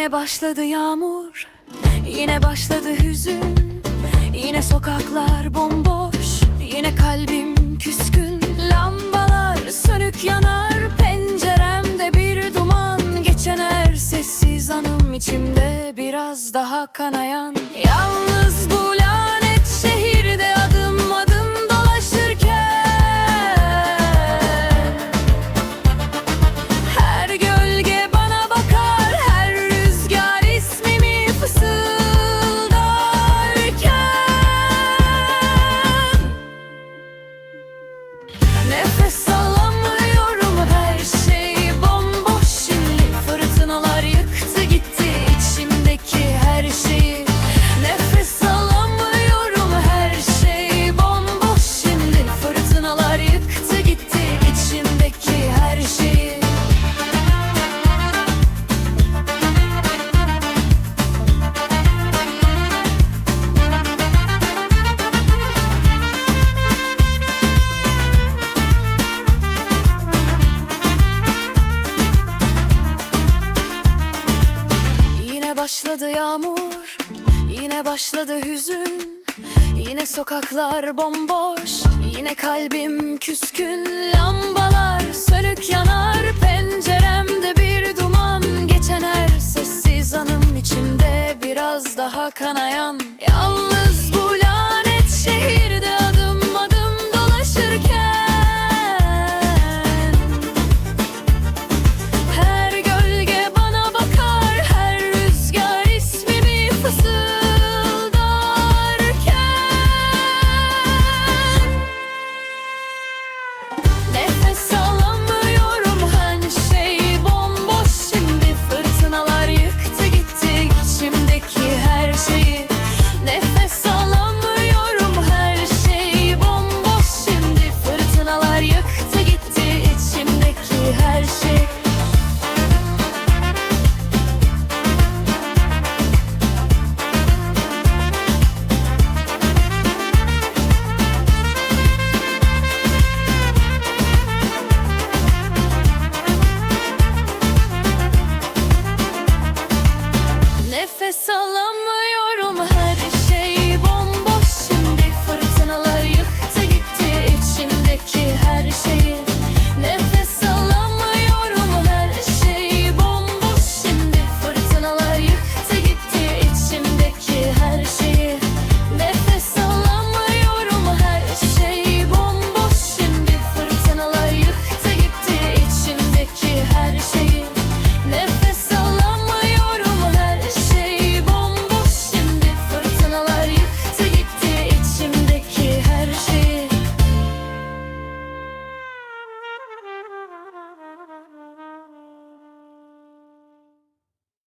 Yine başladı yağmur, yine başladı hüzün Yine sokaklar bomboş, yine kalbim küskün. Lambalar sönük yanar, penceremde bir duman Geçen her sessiz anım içimde biraz daha kanayan. Yalnız bu necessário. Başladı yağmur, yine başladı hüzün. Yine sokaklar bomboş, yine kalbim küskün. Lambalar sönük yanar, penceremde bir duman Geçen her sessiz anım içimde biraz daha kanayan. Yalnız